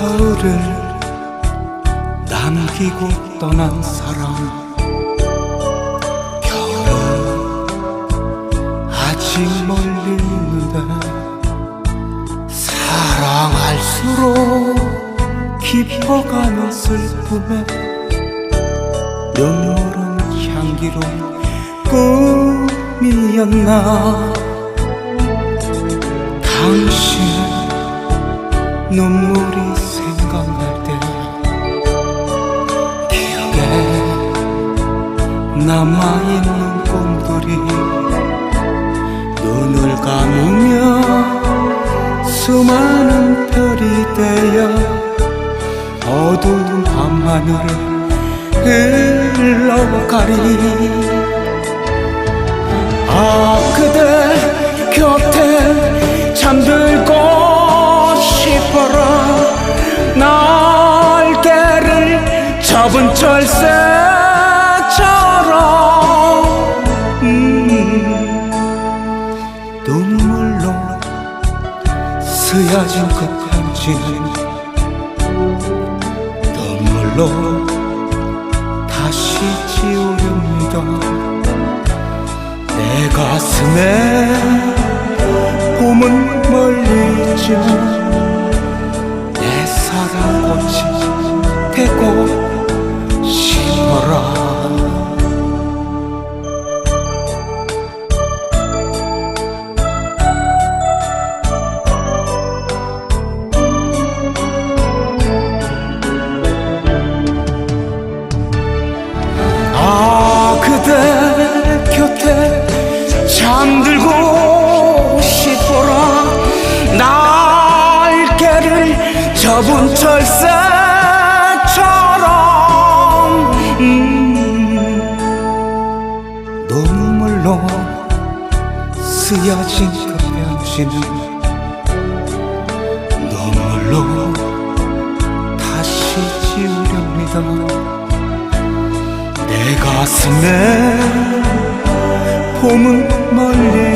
우리를 남기고 떠난 사람. 겨울은 아직 멀리 있는데 사랑할수록 깊어가는 슬픔에 눈물은 향기로운 꿈이었나. 당신의 눈물이 남아있는 꿈들이 눈을 감으며 수많은 별이 되어 어두운 밤하늘을 흘러가리. 아 그대 곁에 잠들고 싶어라. 날개를 접은 철새 쓰여진 그 편지는 눈물로 다시 지우렵니다. 내 가슴에 봄은 멀리 있지만 내 사랑 꽃이 되고 접은 철새처럼. 음, 눈물로 쓰여진 그 편지는 눈물로 다시 지우렵니다. 내 가슴에 봄은 멀리